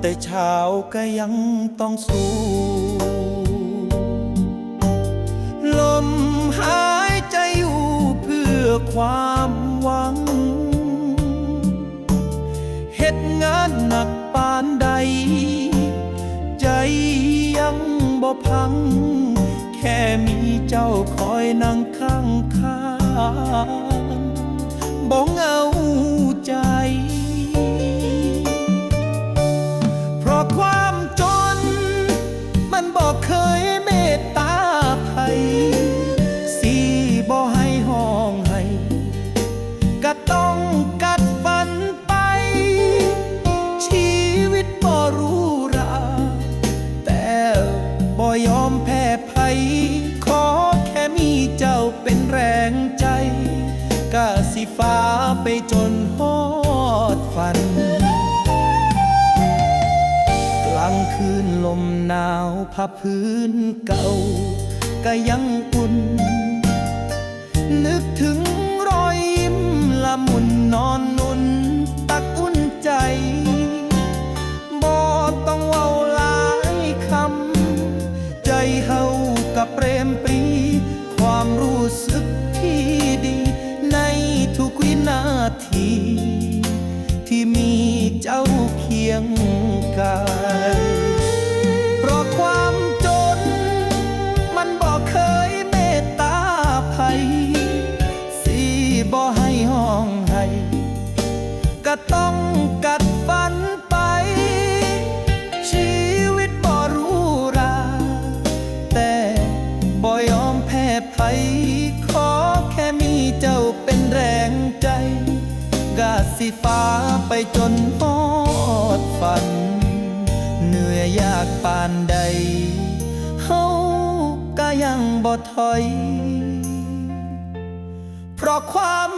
แต่เช้าก็ยังต้องสู้ ลมหายใจอยู่เพื่อความหวังเหตุงานหนักปานใด ใจยังบ่พัง แค่มีเจ้าคอยนั่งข้างข้างบ่เงา ขอแค่มีเจ้าเป็นแรงใจกะสิฟ้าไปจนฮอดฝัน กลางคืนลมหนาวพับพื้นเก่าก็ยังอุ่น รู้สึกที่ดี ในทุกวินาที ที่มีเจ้าเคียงกายเพราะความจน มันบอกเคยเมตตาภัยสิบ่ให้ห้องให้ ก็ต้อง สีฟ้าไปจนฮอดฝัน เหนื่อยยากปานใดเฮาก็ยังบ่ถอย เพราะความ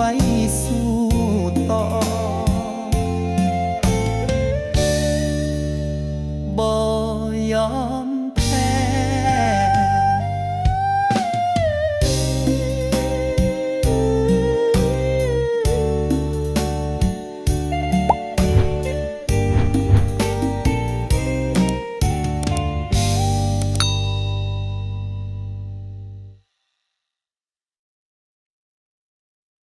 aí.